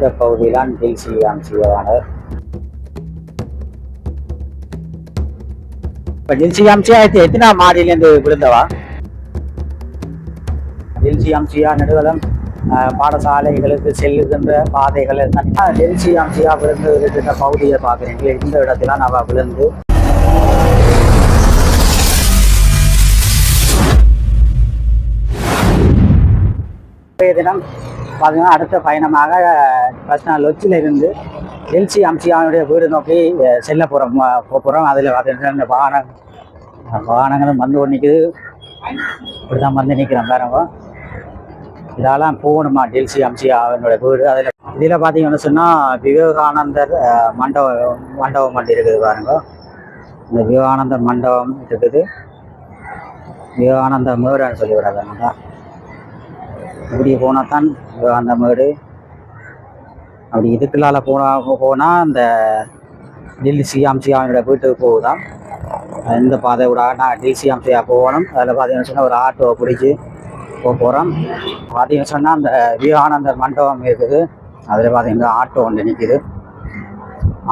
இந்த பகுதியில்தான் டில்சி அம்சியானவர் இப்போ டில்சி எத்தனா எத்தனை மாடியிலேருந்து விழுந்தவா? டெல்சி அம்சியா நெடுவலம் பாடசாலைகளுக்கு செல்லுகின்ற பாதைகள் டெல்சி அம்சியா விழுந்து இருக்கின்ற பகுதியை பார்க்குறீங்களே இந்த இடத்துல நம்ம விழுந்து. தினம் பார்த்தீங்கன்னா அடுத்த பயணமாக ஃபஸ்ட் நாள் லொச்சில் இருந்து எல்சி அம்சியாவுடைய வீடு நோக்கி செல்ல போகிறோம் போகிறோம் அதில் பார்த்தீங்கன்னா இந்த வாகனம் வாகனங்களும் வந்து கொண்டு நிற்குது இப்படி தான் வந்து நிற்கிறோம் பாருங்க இதெல்லாம் போகணுமா டெல்சி அம்சியா அவனுடைய வீடு? அதில் இதில் பார்த்தீங்கன்னு சொன்னால் விவேகானந்தர் மண்டபம் மண்டபம் மட்டும் இருக்குது பாருங்க. இந்த விவேகானந்தர் மண்டபம் இருக்குது. விவேகானந்த மேடுன்னு சொல்லி விடாதாங்க இப்படி போனால் தான் அந்த மேடு. அப்படி இதுக்குள்ளால போனா போனால் அந்த டெல்லி சிஎம்சியாவோட வீட்டுக்கு போகுதான் இந்த பாதை விட நான் டிசிஎம்சியாக போகணும். அதில் பார்த்தீங்கன்னு சொன்னால் ஒரு ஆட்டோவை பிடிச்சி போக போகிறோம் பார்த்தீங்கன்னு சொன்னால் அந்த விவேகானந்தர் மண்டபம் இருக்குது. அதில் பார்த்தீங்கன்னா ஆட்டோ ஒன்று நிற்கிது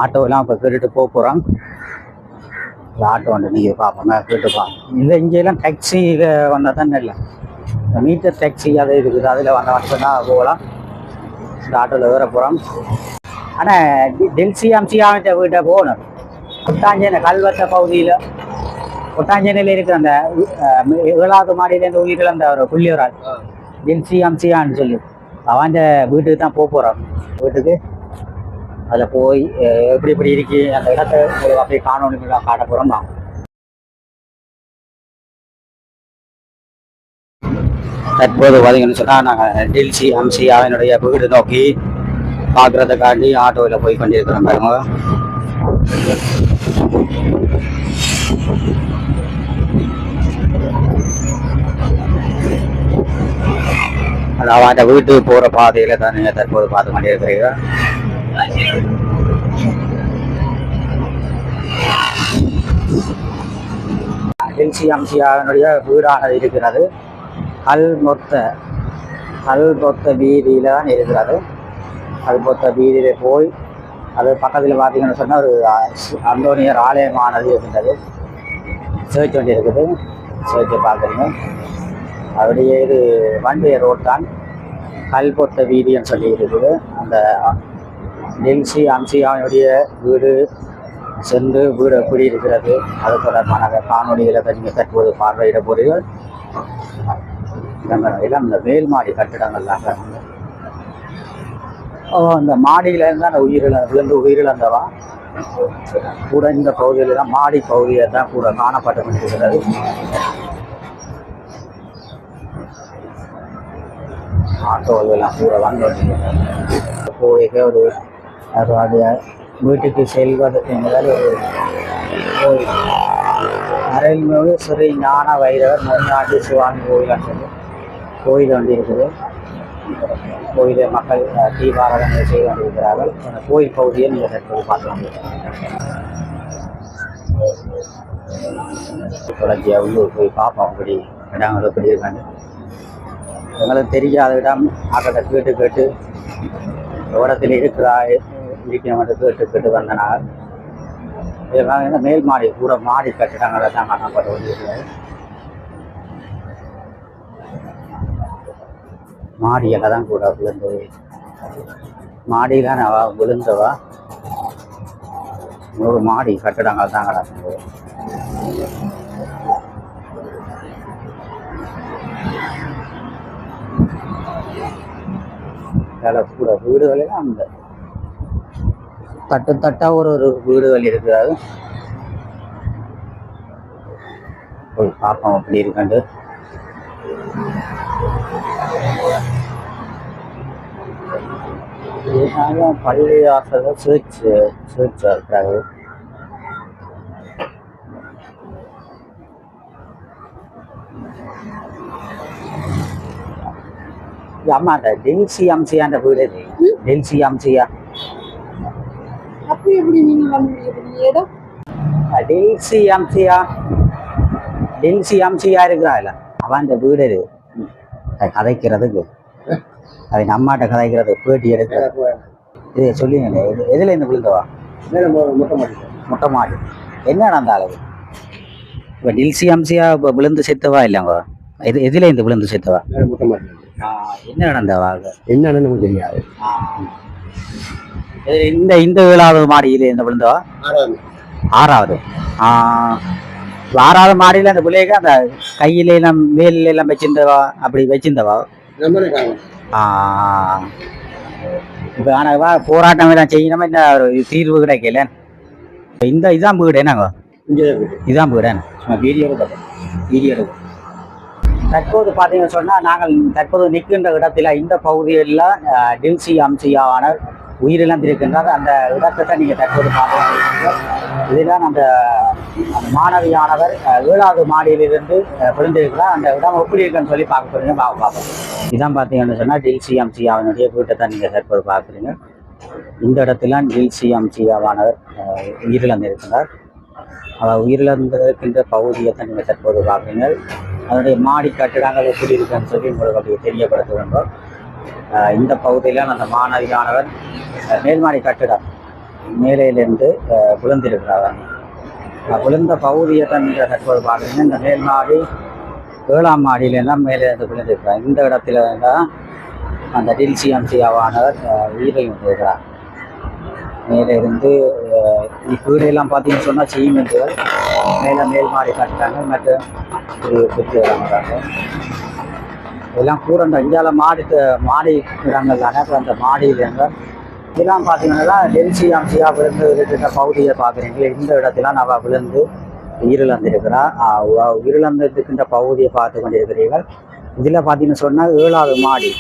ஆட்டோவெல்லாம் இப்போ கேட்டுட்டு போக போகிறோம் ஆட்டோ ஒன்று நிற்கிது பார்ப்போங்க கேட்டு பார்ப்போம் இந்த இங்கெல்லாம் டாக்ஸியில் வந்தால் தான் இல்லை மீட்டர் டாக்ஸி அது இருக்குது. அதில் வந்த சொன்னால் போகலாம். இந்த ஆட்டோவில் வேற போகிறோம் ஆனால் டெல்சி அம்சியாவிட்ட வீட்டை போகணும். கொட்டாஞ்சேனை கல்வத்த பகுதியில். கொட்டாஞ்சேனையில் இருக்கிற அந்த ஏழாவது மாடியிலேருந்து உயிரிழந்த ஒரு புள்ளியவரால். டெல்சி அம்சியான்னு சொல்லி. அவன் வீட்டுக்கு தான் போக போகிறான் வீட்டுக்கு. அதில் போய் எப்படி எப்படி இருக்கு அந்த இடத்த அப்படியே காணொலிகளாக காட்ட போகிறோம் நான் இப்போது பார்த்தீங்கன்னு சொன்னால் நாங்கள் டெல்சி அம்சி அவனுடைய வீடு நோக்கி பார்க்குறதுக்காண்டி ஆட்டோவில் போய் கொண்டிருக்கிறோம் பாருங்க. அது அவன் வீட்டு போகிற பாதையில் தான் நீங்கள் தற்போது பார்த்து கொண்டிருக்கிறீர்கள் டெல்சி அம்சியாவினுடைய வீடானது இருக்கிறது. அல் மொத்த அல் மொத்த வீதியில் தான் இருக்கிறது அல் மொத்த வீதியில் போய் அது பக்கத்தில் பார்த்தீங்கன்னு சொன்னால் ஒரு அந்தோனியர் ஆலயமானது இருக்கின்றது. சேர்ச் வண்டி இருக்குது. சேர்ச்சை பார்க்குறீங்க அப்படியே இது வண்டிய ரோட் தான். கல்பொத்த வீதின்னு சொல்லி இருக்குது. அந்த டெல்சி அம்சியாவுடைய வீடு சென்று வீடு எப்படி இருக்கிறது? அது தொடர்பான காணொலிகளை நீங்கள் தற்போது பார்வையிட போறீர்கள். இந்த எல்லாம் இந்த மேல் மாடி கட்டிடங்கள்லாம் பாருங்க. ஓ அந்த மாடியில இருந்து அந்த உயிரிழ விழுந்து உயிரிழந்தவா கூட இந்த பகுதியில் தான் மாடி பகுதியை தான் கூட காணப்பட்டு ஆட்டோவெல்லாம் எல்லாம் கூட வந்து போய் ஒரு அது வீட்டுக்கு செல்வதற்கு முதல் ஒரு கோயில். அருள்மிகு ஸ்ரீ ஞான வைரவர் முன்னாடி சிவாமி கோயில்னு சொல்லி. கோயில் வந்து இருக்குது. கோயிலை மக்கள் தீபாராதனை செய்து கொண்டிருக்கிறார்கள். அந்த கோயில் பகுதியை நீங்கள் சற்று பார்க்கலாம். தொடர்ச்சியாக உள்ளூர் போய் பார்ப்போம். அப்படி இடங்கள் எப்படி இருக்காங்க எங்களுக்கு தெரியாத இடம். அவர்கிட்ட கேட்டு கேட்டு இடத்தில் இருக்கிறா இருக்கிறவங்க கேட்டு கேட்டு வந்தனால் இதெல்லாம் என்ன மேல் மாடி கூட மாடி கட்டிடங்களை தான் காணப்பட்டு கொண்டிருக்கிறது மாடியில் தான் கூட விழுந்தது. மாடியில் அவ விழுந்தவா ஒரு மாடி கட்டிடங்கள் தான் கிடக்குது. வேலை கூட வீடுகளில் அந்த தட்டு தட்டா ஒரு ஒரு வீடுகள் இருக்கிறது. போய் பார்ப்போம் அப்படி இருக்காண்டு இதனால பள்ளி வாசல சேர்ச் சேர்ச் இருக்கிறாங்க அம்மா அந்த டெல்சி அம்சியான்ற வீடு டெல்சி அம்சியா? அப்படி எப்படி நீங்க வந்து டெல்சி அம்சியா? டெல்சி அம்சியா இருக்கிறாள். அவன் அந்த வீடு கதைக்கிறதுக்கு. அது நம்மாட்ட கதைக்கிறது பேட்டி எடுக்கிறது. இது சொல்லுங்க எது எதில் இருந்து விழுந்தவா? மேலே மொட்டை மாடி மொட்டை மாடி. என்ன நடந்த அளவு இப்போ டில்சி அம்சியா இப்போ விழுந்து செத்தவா இல்லைங்க எது எதில் இருந்து விழுந்து செத்தவா? மேலே மொட்டை மாடி என்ன நடந்தவா என்னன்னு நமக்கு தெரியாது. இந்த இந்த ஏழாவது மாடியில் இருந்து விழுந்தவா? ஆறாவது. ஆறாவது. மாடியில் அந்த பிள்ளைக்கு அந்த கையில எல்லாம் வேலில எல்லாம் வச்சிருந்தவா? அப்படி வச்சிருந்தவா? இப்போ ஆனால் போராட்டம் எல்லாம் செய்யணுமா? இந்த ஒரு தீர்வு கிடைக்கல. இப்ப இந்த இதான் வீடு என்னங்க? இங்கே இதான் வீடு சும்மா வீடியோ வீடியோ தற்போது பார்த்தீங்கன்னு சொன்னால் நாங்கள் தற்போது நிற்கின்ற இடத்துல இந்த பகுதியில் டில்சி அம்சியாவான உயிரிழந்திருக்கின்றார் அந்த இடத்தை நீங்கள் தற்போது பார்க்கலாம் இதுதான் அந்த மாணவியானவர் ஏழாவது மாடியிலிருந்து அஹ், விழுந்திருக்கிறார் அந்த இடம் எப்படி இருக்குன்னு சொல்லி பார்க்க போறீங்க. பார்க்க பார்ப்போம் இதான் பார்த்தீங்கன்னு சொன்னால் டில்சி அம்சியாவினுடைய வீட்டை தான் நீங்கள் தற்போது பார்க்குறீங்க. இந்த இடத்துல டில்சி அம்சியாவானவர் உயிரிழந்திருக்கிறார். அவர் உயிரிழந்திருக்கின்ற பகுதியை தான் நீங்கள் தற்போது பார்க்குறீங்க அதனுடைய மாடி கட்டிடங்கள் எப்படி இருக்குன்னு சொல்லி உங்களுக்கு அப்படியே தெரியப்படுத்த வேண்டும். இந்த பகுதியில் அந்த மாணவியானவர் மேல்மாடி கட்டிடம் மேலையிலிருந்து அஹ் விழுந்திருக்கிறார். விழுந்த பகுதியை தான் தற்போது பார்த்தீங்கன்னா இந்த மேல்மாடி ஏழாம் மாடியிலெல்லாம் மேலே இருந்து விழுந்திருக்கிறார். இந்த இடத்துல தான் அந்த டில்சி அம்சியாவானவர் அஹ் உயிரிழந்திருக்கிறார் மேலே இருந்து அஹ் பார்த்தீங்கன்னு சொன்னால் சீமெண்ட்டுகள் மேலே மேல் மாடி கட்டுறாங்க மற்றும் ஒரு பெற்று வராங்க. இதெல்லாம் கூட அந்த இந்தியாவில் மாடி மாடி இடங்கள் தானே அப்புறம் அந்த மாடியில் இதெல்லாம் பார்த்தீங்கன்னா டெல்சி அம்சியாக விழுந்து இருக்கிற பகுதியை பார்க்குறீங்களே இந்த இடத்துல நான் விழுந்து உயிரிழந்திருக்கிறார் உயிரிழந்திருக்கின்ற பகுதியை பார்த்து கொண்டிருக்கிறீர்கள். இதில் பார்த்தீங்கன்னு சொன்னால் ஏழாவது மாடி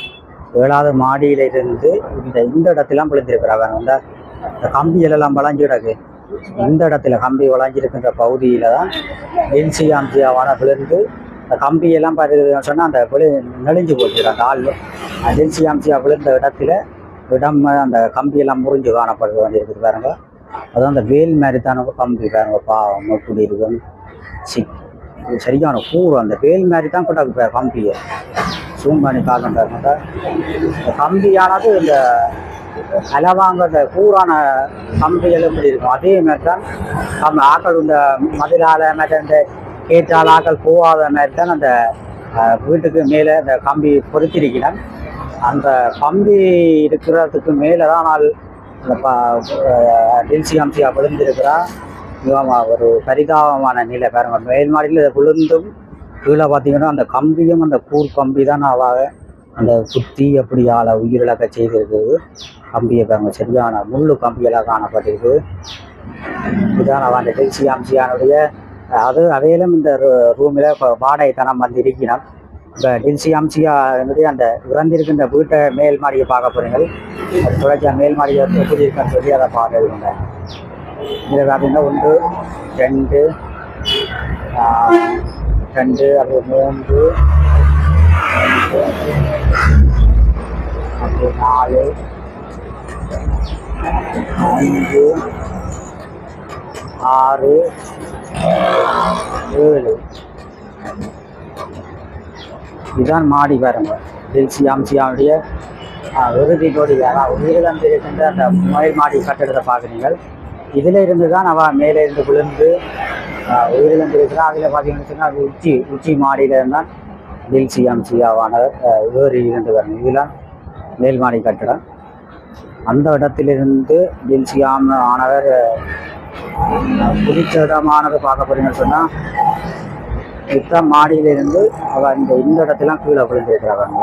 ஏழாவது மாடியிலிருந்து இந்த இந்த இடத்துலாம் விழுந்திருக்கிறாங்க அந்த இந்த கம்பியிலெல்லாம் வளைஞ்சு கிடக்கு. இந்த இடத்துல கம்பி வளைஞ்சிருக்கின்ற பகுதியில தான் டெல்சி அம்சியாவான விழுந்து அந்த கம்பியெல்லாம் பார்த்தீங்கன்னு சொன்னால் அந்த விழு நெளிஞ்சு போச்சு அந்த ஆள். அஜென்சி அம்சியாக விழுந்த இடத்துல இடம் அந்த கம்பியெல்லாம் முறிஞ்சு காணப்படுறது வேண்டியிருக்குது பாருங்க. அதுவும் அந்த வேல் மாதிரி தானே கம்பி பாருங்க பாவம் எப்படி இருக்குன்னு. சி சரியான கூறு அந்த வேல் மாதிரி தான் கூட இப்ப கம்பியை. ஜூம் பண்ணி பார்க்க பாருங்க. இந்த கம்பியானது இந்த அலவாங்க இந்த கூறான கம்பிகள் எப்படி இருக்கும்? அதே மாதிரி தான் நம்ம ஆக்கள் இந்த மதிலால மற்ற இந்த கேட்டால் ஆக்கள் போகாத மாதிரி தான் அந்த வீட்டுக்கு மேலே அந்த கம்பி பொருத்திருக்கிறேன் அந்த கம்பி இருக்கிறதுக்கு மேலே தான் நான் அந்த ப டில்சி அம்சியா விழுந்திருக்கிறா. மிகவும் ஒரு பரிதாபமான நிலை பாருங்க. மேல் மாடியில் இதை விழுந்தும் கீழே பார்த்தீங்கன்னா அந்த கம்பியும் அந்த கூர் கம்பி தான் அவ அந்த குத்தி அப்படி ஆளை உயிரிழக்க செய்திருக்குது. கம்பியை பாருங்க சரியான முள்ளு கம்பியெல்லாம் காணப்பட்டிருக்கு. இதுதான் அவன் அந்த டெல்சி அம்சியானுடைய அது அவையிலும் இந்த ரூமில் இப்போ வாடகை தனம் வந்து இருக்கிறான். இப்போ டெல்சி என்பது அந்த இறந்திருக்கின்ற வீட்டை மேல் மாடியை பார்க்க போறீங்கள் தொடர்ச்சியாக மேல் மாடியை எப்படி சொல்லி அதை பார்க்க இதில் பார்த்தீங்கன்னா ஒன்று ரெண்டு ரெண்டு அப்படி மூன்று அப்படி நாலு ஐந்து ஆறு ஏழு இதுதான் மாடி பாருங்க தில்சியாம்சியாவுடைய விருதி இறுதி கோடி அதான் உயிரிழந்து இருக்கின்ற அந்த மேல் மாடி கட்டிடத்தை பார்க்குறீங்கள் இதில் இருந்து தான் அவள் மேலே இருந்து விழுந்து உயிரிழந்து இருக்கிறான் அதில் பார்த்தீங்கன்னு அது உச்சி உச்சி மாடியில் இருந்தால் டெல்சி அம்சியாவானவர் ஆஹ், ஏறி இருந்து வரணும் இதெல்லாம் மேல் மாடி கட்டிடம். அந்த இடத்திலிருந்து தில்சியாம் ஆனவர் புதிச்ச இடமானது பார்க்க போறீங்கன்னு சொன்னால் மாடியில மாடியிலிருந்து அவ இந்த இந்த இடத்துலாம் கீழே விழுந்திருக்கிறாங்க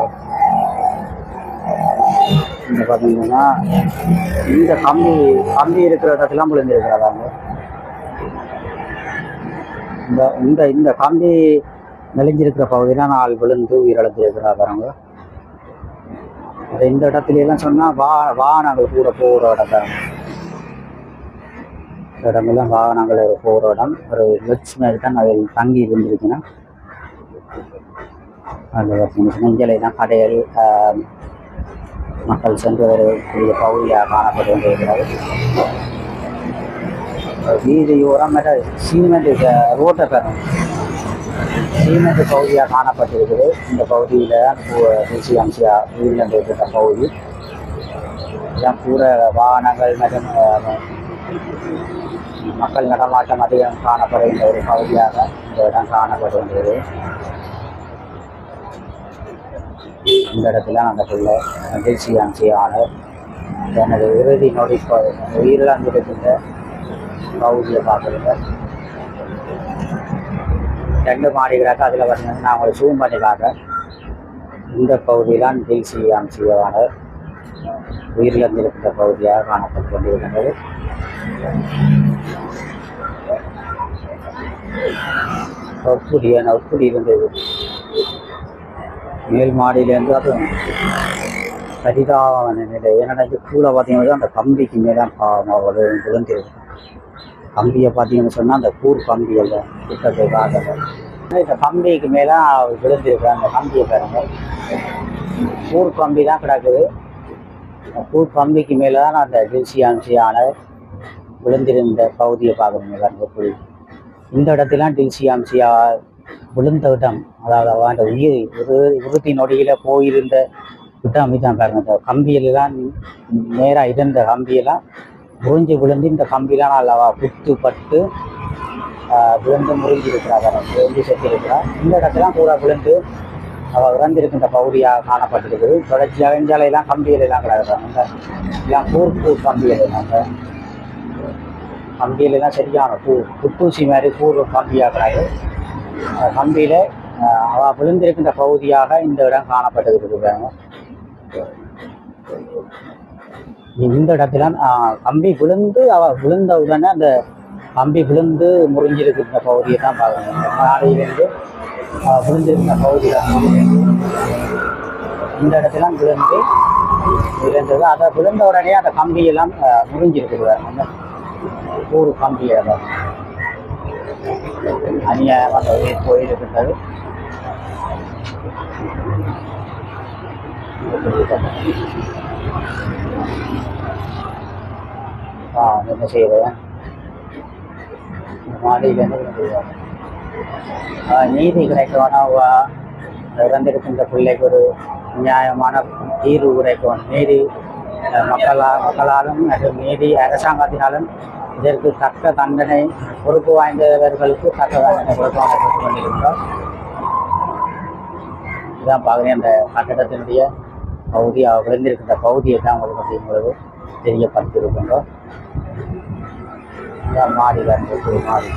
இந்த பார்த்தீங்கன்னா இந்த கம்பி கம்பி இருக்கிற இடத்துலாம் விழுந்திருக்கிறாங்க இந்த இந்த இந்த கம்பி நெளிஞ்சிருக்கிற பகுதியில் நாள் விழுந்து உயிரிழந்திருக்கிறாங்க இந்த இடத்துல எல்லாம் சொன்னால் வா வாகனங்கள் கூட போகிற இடம் தான் இடமெல்லாம் வாகனங்கள் போகிற இடம் ஒரு லட்ச மாதிரி தான் அதில் தங்கி இருந்திருக்குன்னா அந்த நெஞ்சலை தான் கடைகள் மக்கள் சென்று வரக்கூடிய பகுதியாக காணப்பட்டு கொண்டிருக்கிறது. வீதியோரம் மேல சீமெண்ட் ரோட்டை பெறும் சீமெண்ட் பகுதியாக காணப்பட்டிருக்குது இந்த பகுதியில் தேசிய அம்சியா உயிரிழந்திருக்கிற பகுதி. இதான் கூட வாகனங்கள் மற்றும் மக்கள் நடமாட்டம் அதிகம் காணப்படுகின்ற ஒரு பகுதியாக இந்த இடம் காணப்படுகின்றது. இந்த இடத்துல அந்த பிள்ளை மகிழ்ச்சி அம்சியான எனது இறுதி நொடி ப- உயிரிழந்திருக்கின்ற பகுதியை பார்க்குறீங்க. ரெண்டு மாடிகளாக அதில் வந்து நான் ஒரு ஜூம் பண்ணி காட்டுறேன் இந்த பகுதியில்தான் டிசி அம்சியான உயிரிழந்திருக்கின்ற பகுதியாக காணப்பட்டு கொண்டிருக்கின்றது ஒப்புடி ஒப்புடி இருந்தது. மேல் மாடியிலேருந்து அது பரிதாபமான நிலை. ஏன்னா இது கீழே பார்த்தீங்கன்னா அந்த கம்பிக்கு மேலே பாவம் ஒரு விழுந்திருக்கு கம்பியை பார்த்தீங்கன்னு சொன்னால் அந்த கூர் கம்பி அல்ல கிட்டத்துக்காக இந்த கம்பிக்கு மேலே விழுந்திருக்கு அந்த கம்பியை பாருங்க. கூர் கம்பி தான் கிடக்குது. அந்த கூர் கம்பிக்கு மேலே தான் அந்த ஜெல்சி அம்சியான விழுந்திருந்த பகுதியை பார்க்குறீங்க பாருங்க இந்த இடத்திலாம் டில்சி விழுந்த இடம். அதாவது அவன் அந்த உயிர் இரு இறுதி நொடியில் போயிருந்த இடம் இதான் பாருங்க. இந்த கம்பியிலாம் நேராக இருந்த கம்பியெல்லாம் முறிஞ்சு விழுந்து இந்த கம்பிலாம் அல்லவா குத்து பட்டு விழுந்து முறிஞ்சு இருக்கிறா விழுந்து செத்து இந்த இடத்துலாம் கூட விழுந்து அவள் இறந்திருக்கின்ற பகுதியாக காணப்பட்டிருக்குது. தொடர்ச்சியாக இஞ்சாலையெல்லாம் கம்பியிலெல்லாம் கிடக்குறாங்க. எல்லாம் கூர்ப்பு கம்பியில் தான் கம்பியிலலாம் சரியான பூ புத்தூசி மாதிரி பூர்வ கம்பியாக கிடையாது அந்த கம்பியில் அவள் விழுந்திருக்கின்ற பகுதியாக இந்த இடம் காணப்பட்டிருக்கிறாங்க இந்த இடத்துல கம்பி விழுந்து அவள் விழுந்த உடனே அந்த கம்பி விழுந்து முறிஞ்சிருக்கின்ற பகுதியை தான் பார்க்கணும். இந்த மாடியிலேருந்து விழுந்திருக்கின்ற பகுதியில் இந்த இடத்துல விழுந்து விழுந்தது. அதை விழுந்த உடனே அந்த கம்பியெல்லாம் ஆஹ், முறிஞ்சிருக்குது கூறு ஒரு கம்பியாக அநியாயமாக உயிர் போயிருக்கின்றது ஆ என்ன செய்யறது மாடியிலேருந்து நீதி கிடைக்கணும்னா இறந்திருக்கின்ற பிள்ளைக்கு ஒரு நியாயமான தீர்வு கிடைக்கும். நீதி அஹ், மக்களா மக்களாலும் மற்றும் நீதி அரசாங்கத்தினாலும் இதற்கு தக்க தண்டனை பொறுப்பு வாய்ந்தவர்களுக்கு தக்க தண்டனை கொடுக்கப்பட்டு கொண்டிருக்கிறோம். இதுதான் பார்க்குறேன் அந்த கட்டடத்தினுடைய பகுதி விழுந்திருக்கின்ற பகுதியை தான் உங்களுக்கு வந்து தெரியப்படுத்தியிருக்கின்றோம். இதான் மாடியில் இருந்து மாடி.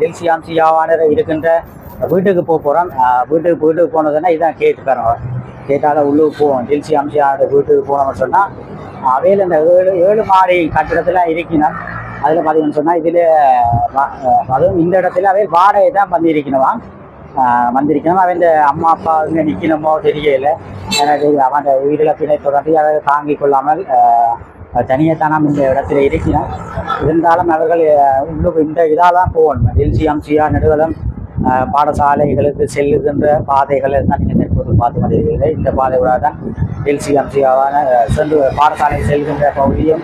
டெல்சியாம் சியாவான இருக்கின்ற வீட்டுக்கு போக போகிறோம் வீட்டுக்கு வீட்டுக்கு போனதுன்னா இதான் கேட்டு தரோம் கேட்டால உள்ளுக்கு போவோம். டெல்சி அம்சியாவோட வீட்டுக்கு போனோம்னு சொன்னால் அவையில் இந்த ஏழு ஏழு மாடி கட்டிடத்தில் இருக்கணும். அதில் பார்த்தீங்கன்னு சொன்னால் இதில் அதுவும் இந்த இடத்துல அவை வாடகை தான் வந்திருக்கணுமா? வந்திருக்கணும்? அவன் இந்த அம்மா அப்பா இங்கே நிற்கணுமோ தெரியல. எனக்கு அவன் உயிரிழப்பினை தொடர்ந்து அதை தாங்கிக் கொள்ளாமல் தனியத்தானம் இந்த இடத்துல இருக்கிறான் இருந்தாலும் அவர்கள் உள்ளுக்கு இந்த இதாக தான் போகணும் எல்சி அம்சியா நடுவலம் பாடசாலைகளுக்கு செல்லுகின்ற பாதைகளை தான் நீங்கள் தற்போது பார்த்து கொண்டிருக்கிறீர்கள். இந்த பாதைகளாக தான் எல்சிஎம்சியாவான சென்று பாடசாலை செல்கின்ற பகுதியும்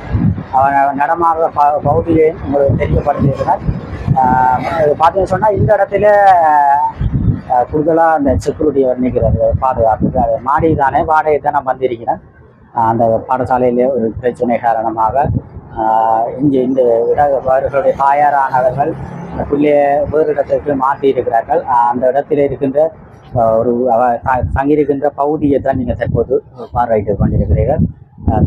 அவன் நடமாடுற ப பகுதியையும் உங்களுக்கு தெரியப்படுத்தியிருக்கிறார். பார்த்தீங்கன்னு சொன்னால் இந்த இடத்துல கூடுதலாக அந்த செக்யூரிட்டி நிற்கிறது பாதுகாப்பு அது மாடி தானே வாடகை தானே வந்திருக்கிறேன் அந்த பாடசாலையிலே ஒரு பிரச்சனை காரணமாக இங்கே இந்த இட அவர்களுடைய தாயாரானவர்கள் அந்த பிள்ளைய வேறு இடத்திற்கு மாற்றி இருக்கிறார்கள். அந்த இடத்துல இருக்கின்ற ஒரு அவ தங்கியிருக்கின்ற பகுதியை தான் நீங்கள் தற்போது பார்வையிட்டு கொண்டிருக்கிறீர்கள்.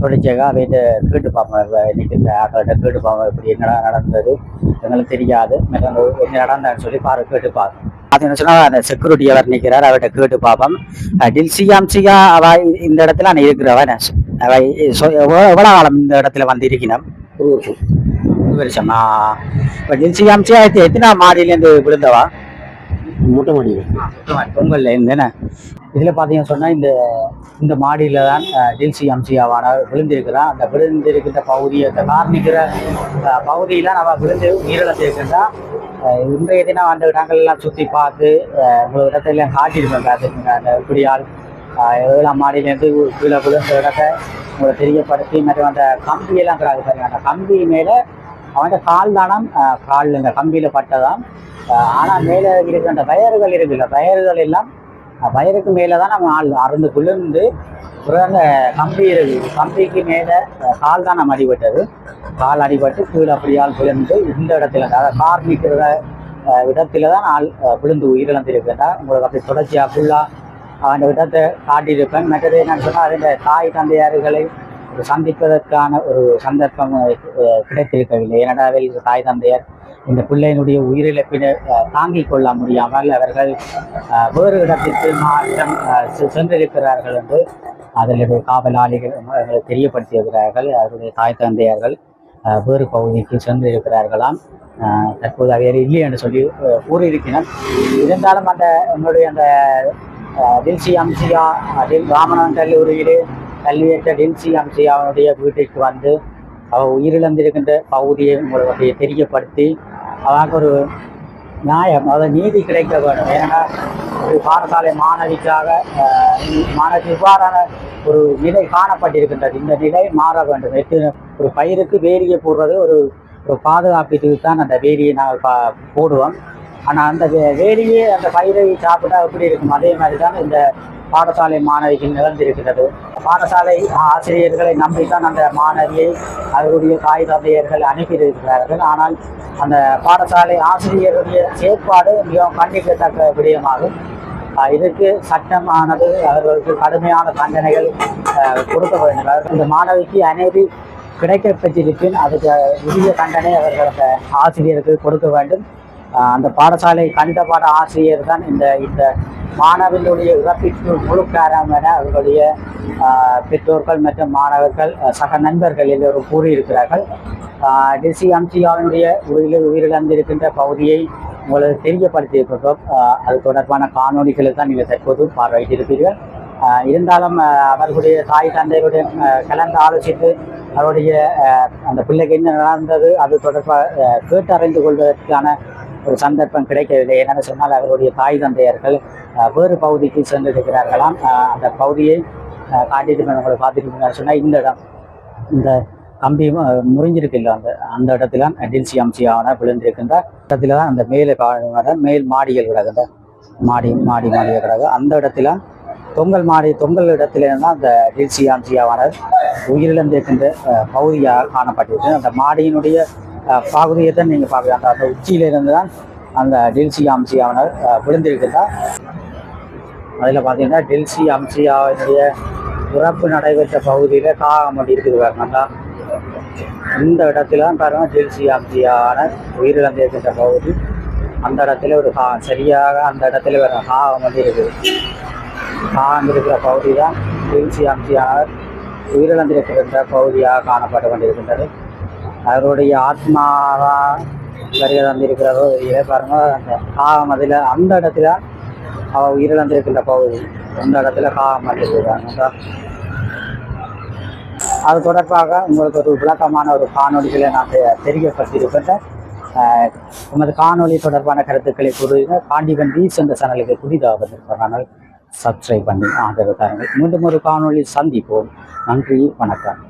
தொடர்ச்சியாக அவைகிட்ட கேட்டு பார்ப்போம். இன்னைக்கு இந்த கேட்டு பார்ப்போம். இப்படி என்னடா நடந்தது? எங்களுக்கு தெரியாது. என்ன நடந்தான்னு சொல்லி பாரு கேட்டு பார்ப்போம். பார்த்தீங்கன்னு சொன்னால் அந்த செக்யூரிட்டி அவர் நிற்கிறார் அவர்கிட்ட கேட்டு பார்ப்போம். அஹ் டில்சியா அவ இந்த இடத்துல நான் இருக்கிறவ அவ எவ்வளோ எவ்வளோ காலம் இந்த இடத்துல வந்து இருக்கணும் ஒரு வருஷமா இப்போ டில்சியா அம்சியா எத்தனை மாடியிலேருந்து விழுந்தவா? மூட்டை மாடியில் பொங்கல் இருந்து என்ன இதில் பார்த்தீங்கன்னு சொன்னால் இந்த இந்த மாடியில் தான் டில்சி அம்சியாவான விழுந்திருக்கிறான் அந்த விழுந்திருக்கின்ற பகுதியை காரணிக்கிற பகுதியில் நம்ம விழுந்து உயிரிழந்திருக்கின்றா. இன்றைய தினம் அந்த இடங்கள்லாம் சுற்றி பார்த்து அஹ் ஒரு இடத்துல காட்டிட்டு பார்த்துருக்கீங்க அந்த குடியால் அஹ் ஏழாம் மாடியிலேருந்து கீழே விழுந்த இடத்த உங்களை தெரியப்படுத்தி மற்றும் அந்த கம்பியெல்லாம் கிடாது பாருங்க. அந்த கம்பி மேலே அவன் கால் தானம் கால் இந்த கம்பியில் பட்டதாம். ஆனால் மேலே இருக்கிற அந்த வயர்கள் இருக்குல்ல வயர்கள் எல்லாம் அஹ் மேலே தான் நம்ம ஆள். அருந்து விழுந்து அந்த கம்பி இருக்குது கம்பிக்கு மேலே கால் தான் நம்ம அடிபட்டது. கால் அடிபட்டு கீழே அப்படியால் விழுந்து இந்த இடத்துல அதாவது கார் நிற்கிற அஹ், இடத்துல தான் ஆள் விழுந்து உயிரிழந்திருக்கிறதா? உங்களுக்கு அப்படி தொடர்ச்சியாக ஃபுல்லாக அந்த விடத்தை காட்டியிருப்பேன். மற்றது என்னன்னு சொன்னால் அதில் தாய் தந்தையார்களை சந்திப்பதற்கான ஒரு சந்தர்ப்பம் கிடைத்திருக்கவில்லை. ஏனடாவில் தாய் தந்தையார் இந்த பிள்ளையினுடைய உயிரிழப்பினை தாங்கிக் கொள்ள முடியாமல் அவர்கள் வேறு இடத்திற்கு மாற்றம் சென்றிருக்கிறார்கள் என்று அதில் காவலாளிகள் எங்களுக்கு தெரியப்படுத்தியிருக்கிறார்கள். அவருடைய தாய் தந்தையர்கள் வேறு பகுதிக்கு சென்றிருக்கிறார்களாம். தற்போது அவர் இல்லை என்று சொல்லி அஹ், இருந்தாலும் அந்த என்னுடைய அந்த தில்சி டில்சி அம்சியா டில் ராமநாதன் கல்லூரியிலே கல்வியற்ற டில்சி அம்சியாவுடைய வீட்டிற்கு வந்து அவள் உயிரிழந்திருக்கின்ற பகுதியை உங்களுக்கு தெரியப்படுத்தி அவருக்கு ஒரு நியாயம் அதாவது நீதி கிடைக்க வேண்டும். ஏன்னா ஒரு பாடசாலை மாணவிக்காக மாணவி இவ்வாறான ஒரு நிலை காணப்பட்டிருக்கின்றது. இந்த நிலை மாற வேண்டும். எட்டு ஒரு பயிருக்கு வேலியை போடுறது ஒரு ஒரு பாதுகாப்பிற்கு தான் அந்த வேலியை நாங்கள் பா போடுவோம். ஆனால் அந்த வே- வேலியே அந்த பயிரை சாப்பிட்டா எப்படி இருக்கும்? அதே மாதிரி தான் இந்த பாடசாலை மாணவிக்கு நிகழ்ந்திருக்கிறது பாடசாலை ஆசிரியர்களை நம்பித்தான் அந்த மாணவியை அவருடைய தாய் தந்தையர்கள் அனுப்பியிருக்கிறார்கள். ஆனால் அந்த பாடசாலை ஆசிரியருடைய செயற்பாடு மிகவும் கண்டிக்கத்தக்க விடயமாகும். இதற்கு சட்டமானது அவர்களுக்கு கடுமையான தண்டனைகள் கொடுக்க வேண்டும். இந்த மாணவிக்கு அநீதி கிடைக்க பெற்றிருப்பின் அதுக்கு உரிய தண்டனை அவர்கள் ஆசிரியருக்கு கொடுக்க வேண்டும். அந்த பாடசாலை கணித பாட ஆசிரியர் தான் இந்த இந்த மாணவர்களுடைய இழப்பிற்கு முழு காரணம் என அவர்களுடைய பெற்றோர்கள் மற்றும் மாணவர்கள் சக நண்பர்கள் எல்லோரும் கூறியிருக்கிறார்கள். டிசி அம்சியாவினுடைய உயிரில் உயிரிழந்திருக்கின்ற பகுதியை உங்களுக்கு தெரியப்படுத்தியிருக்கிறோம். அது தொடர்பான காணொலிகளை தான் நீங்கள் தற்போது பார்வையிட்டிருப்பீர்கள். இருந்தாலும் அவர்களுடைய தாய் தந்தையுடைய கலந்து ஆலோசித்து அவருடைய அந்த பிள்ளைக்கு என்ன நடந்தது அது தொடர்பாக கேட்டறிந்து கேட்டு அறிந்து கொள்வதற்கான ஒரு சந்தர்ப்பம் கிடைக்கவில்லை. என்னென்னு சொன்னால் அவருடைய தாய் தந்தையர்கள் வேறு பகுதிக்கு சென்றிருக்கிறார்களாம். இருக்கிறார்களாம் அந்த பகுதியை காட்டிட்டு உங்களை பார்த்துட்டு சொன்னால் இந்த இடம் இந்த கம்பி அஹ், முறிஞ்சிருக்குல்ல அந்த அந்த இடத்துல டில்சி அம்சியாவன விழுந்திருக்கின்ற இடத்துல தான் அந்த மேலே பா- மேல் மாடிகள் கிடக்குது. மாடி மாடி மாடிகள் கிடக்கு அந்த இடத்துல தொங்கல் மாடி தொங்கல் இடத்துல தான் அந்த டில்சி அம்சியாவானது உயிரிழந்திருக்கின்ற பகுதியாக காணப்பட்டிருக்கு. அந்த மாடியினுடைய பகுதியை தான் நீங்கள் பார்க்கலாம் அந்த உச்சியிலிருந்து தான் அந்த டெல்சி அம்சியாவினர் அஹ், அதில் பார்த்தீங்கன்னா டெல்சி அம்சியாவினுடைய இறப்பு நடைபெற்ற பகுதியில் காகம் அப்படி இருக்குது பாருங்கண்டா இந்த இடத்துல தான் பாருங்க டெல்சி அம்சியான உயிரிழந்திருக்கின்ற பகுதி. அந்த இடத்துல ஒரு கா சரியாக அந்த இடத்துல ஒரு காகம் வந்து இருக்குது. காகம் இருக்கிற பகுதி தான் டெல்சி அம்சியான உயிரிழந்திருக்கின்ற பகுதியாக காணப்பட்டு கொண்டிருக்கின்றது. அவருடைய ஆத்மாதான் வருகை தந்திருக்கிறதோ இதை பாருங்க அந்த காகம் அதில் அந்த இடத்துல அவ உயிரிழந்திருக்கின்ற பகுதி. அந்த இடத்துல காகம் வந்திருக்கிறாங்க. அது தொடர்பாக உங்களுக்கு ஒரு விளக்கமான ஒரு காணொலிகளை நான் தெ- உமது காணொளி தொடர்பான கருத்துக்களை கூறுவீங்க. காண்டிவன் வீஸ் என்ற சேனலுக்கு புதிதாக வந்திருப்பதனால் சப்ஸ்கிரைப் பண்ணி ஆதரவு தாருங்கள். மீண்டும் ஒரு காணொளி சந்திப்போம். நன்றி வணக்கம்.